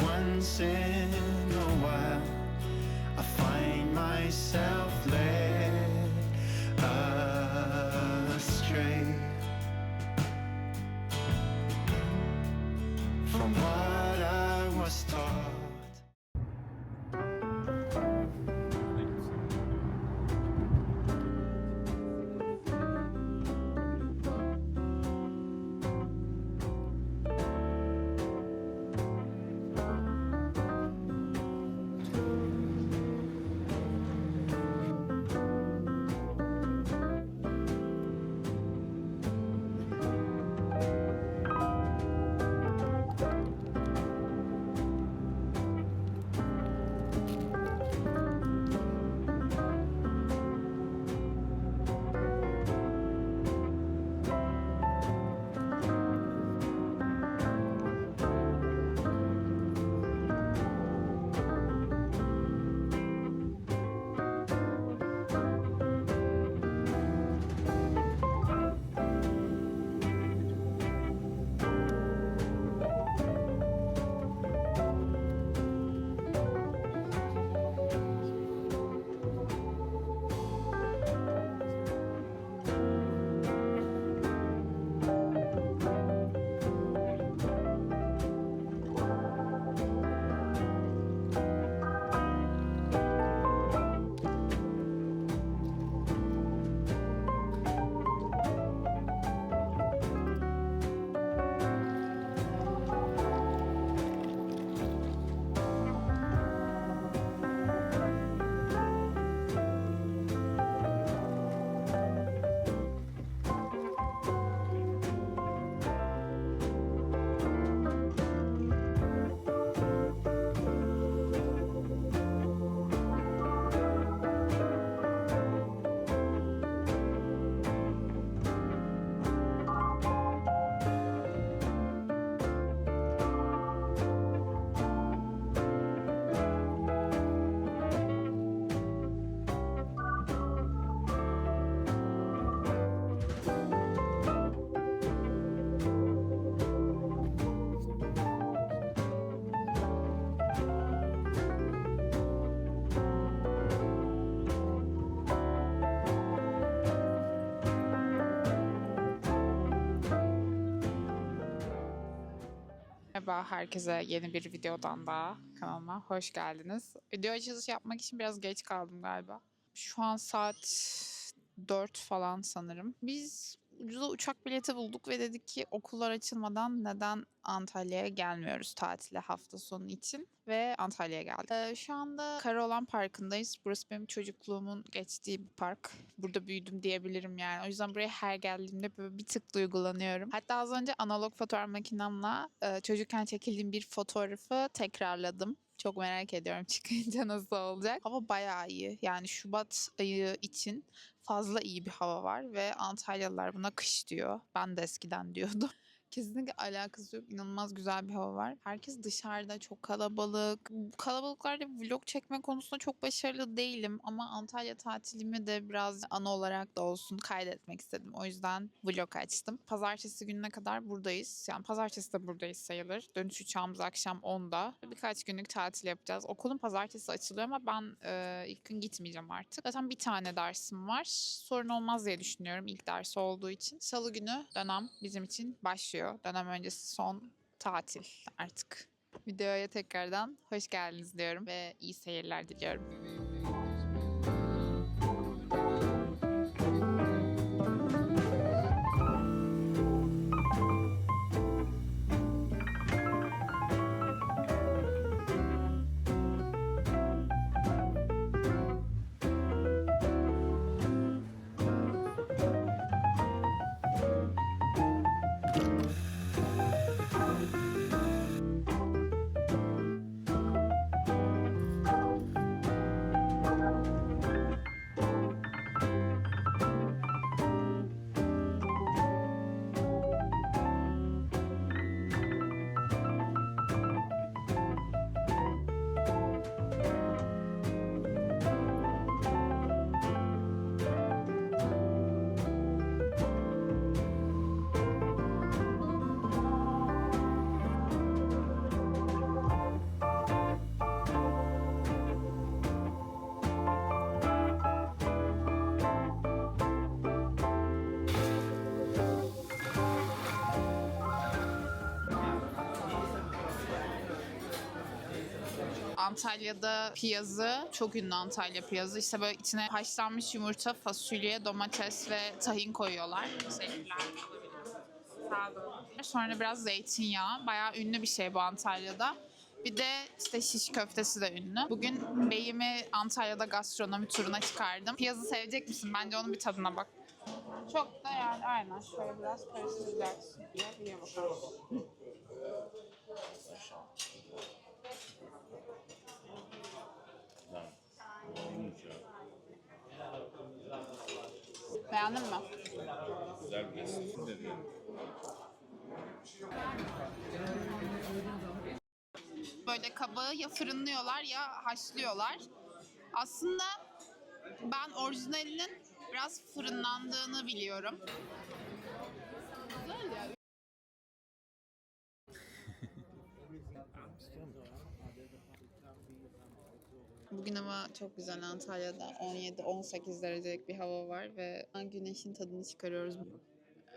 once in a while I find myself led astray Merhaba herkese yeni bir videodan daha kanalıma hoş geldiniz. Video açılışı yapmak için biraz geç kaldım galiba. Şu an saat 4 falan sanırım. Biz ucuza uçak bileti bulduk ve dedik ki okullar açılmadan neden Antalya'ya gelmiyoruz tatile hafta sonu için ve Antalya'ya geldik. Ee, şu anda Karaoğlan Parkı'ndayız. Burası benim çocukluğumun geçtiği bir park. Burada büyüdüm diyebilirim yani. O yüzden buraya her geldiğimde böyle bir tık duygulanıyorum. Hatta az önce analog fotoğraf makinemle e, çocukken çekildiğim bir fotoğrafı tekrarladım. Çok merak ediyorum çıkınca nasıl olacak. Hava bayağı iyi. Yani Şubat ayı için fazla iyi bir hava var ve Antalyalılar buna kış diyor. Ben de eskiden diyordum. Kesinlikle alakası yok. İnanılmaz güzel bir hava var. Herkes dışarıda çok kalabalık. Kalabalıklarda vlog çekme konusunda çok başarılı değilim ama Antalya tatilimi de biraz ana olarak da olsun kaydetmek istedim. O yüzden vlog açtım. Pazartesi gününe kadar buradayız. Yani pazartesi de buradayız sayılır. Dönüş uçağımız akşam 10'da. Birkaç günlük tatil yapacağız. Okulun pazartesi açılıyor ama ben e, ilk gün gitmeyeceğim artık. Zaten bir tane dersim var. Sorun olmaz diye düşünüyorum ilk dersi olduğu için. Salı günü dönem bizim için başlıyor. Dönem öncesi son tatil artık. Videoya tekrardan hoş geldiniz diyorum ve iyi seyirler diliyorum. Antalya'da piyazı, çok ünlü Antalya piyazı. İşte böyle içine haşlanmış yumurta, fasulye, domates ve tahin koyuyorlar. Olun. Sonra biraz zeytinyağı. Bayağı ünlü bir şey bu Antalya'da. Bir de işte şiş köftesi de ünlü. Bugün beyimi Antalya'da gastronomi turuna çıkardım. Piyazı sevecek misin? Bence onun bir tadına bak. Çok da yani aynen şöyle biraz karıştıracaksın diye bir bakalım. Beğendin mi? Güzel bir resim dedi. Böyle kabağı ya fırınlıyorlar ya haşlıyorlar. Aslında ben orijinalinin biraz fırınlandığını biliyorum. Güzel ya. Bugün ama çok güzel Antalya'da 17-18 derecelik bir hava var ve güneşin tadını çıkarıyoruz.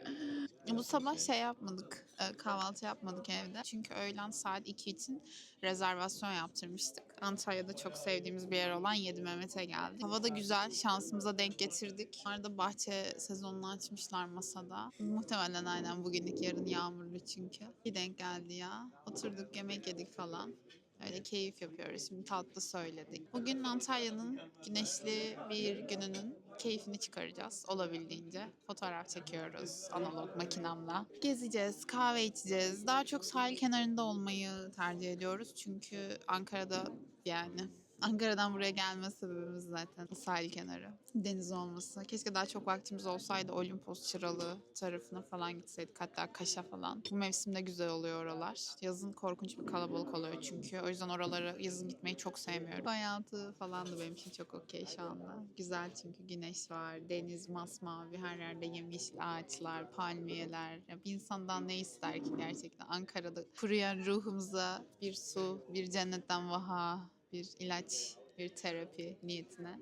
Bu sabah şey yapmadık, e, kahvaltı yapmadık evde. Çünkü öğlen saat 2 için rezervasyon yaptırmıştık. Antalya'da çok sevdiğimiz bir yer olan Yedi Mehmet'e geldik. Hava da güzel, şansımıza denk getirdik. Arada bahçe sezonunu açmışlar masada. Muhtemelen aynen bugünlük yarın yağmurlu çünkü. Bir denk geldi ya. Oturduk yemek yedik falan. Öyle keyif yapıyoruz. Şimdi tatlı söyledik. Bugün Antalya'nın güneşli bir gününün keyfini çıkaracağız olabildiğince. Fotoğraf çekiyoruz analog makinamla. Gezeceğiz, kahve içeceğiz. Daha çok sahil kenarında olmayı tercih ediyoruz. Çünkü Ankara'da yani Ankara'dan buraya gelme sebebimiz zaten sahil kenarı. Deniz olması. Keşke daha çok vaktimiz olsaydı Olimpos, Çıralı tarafına falan gitseydik. Hatta Kaş'a falan. Bu mevsimde güzel oluyor oralar. Yazın korkunç bir kalabalık oluyor çünkü. O yüzden oralara yazın gitmeyi çok sevmiyorum. Hayatı falan da benim için çok okey şu anda. Güzel çünkü güneş var, deniz masmavi, her yerde yemyeşil ağaçlar, palmiyeler. Ya bir insandan ne ister ki gerçekten? Ankara'da kuruyan ruhumuza bir su, bir cennetten vaha, bir ilaç, bir terapi niyetine.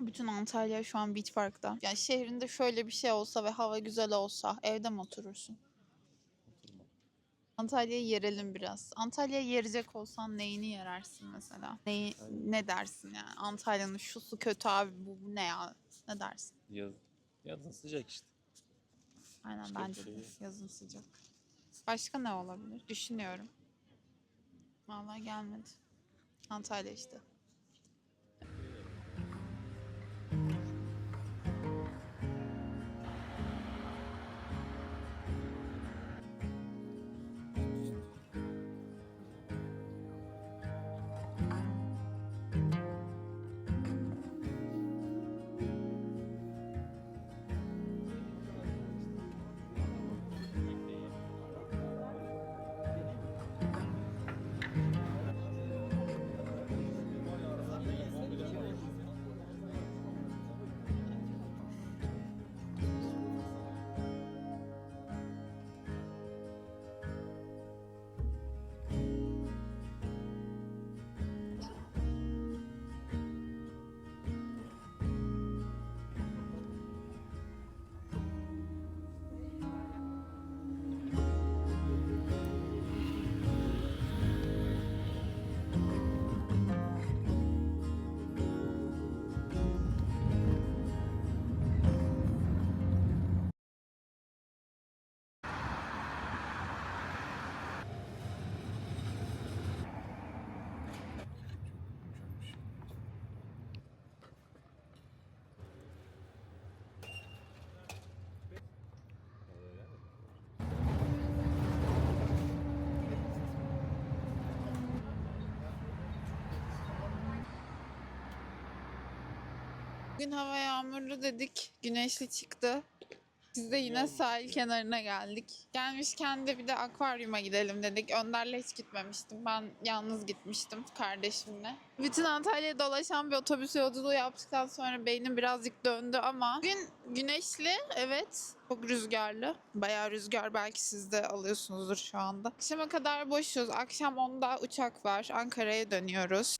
Bütün Antalya şu an Beach Park'ta. Yani şehrinde şöyle bir şey olsa ve hava güzel olsa evde mi oturursun? Antalya'yı yerelim biraz. Antalya'yı yerecek olsan neyini yerersin mesela? Neyi, ne dersin yani? Antalya'nın şu su kötü abi bu, bu ne ya? Ne dersin? Yaz, yazın sıcak işte. Aynen Başka bence de yazın sıcak. Başka ne olabilir? Düşünüyorum. Vallahi gelmedi. Antalya işte. Bugün hava yağmurlu dedik. Güneşli çıktı. Biz de yine sahil kenarına geldik. Gelmişken de bir de akvaryuma gidelim dedik. Önder'le hiç gitmemiştim. Ben yalnız gitmiştim kardeşimle. Bütün Antalya'yı dolaşan bir otobüs yolculuğu yaptıktan sonra beynim birazcık döndü ama bugün güneşli evet çok rüzgarlı. Bayağı rüzgar belki siz de alıyorsunuzdur şu anda. Akşama kadar boşuz. Akşam 10'da uçak var. Ankara'ya dönüyoruz.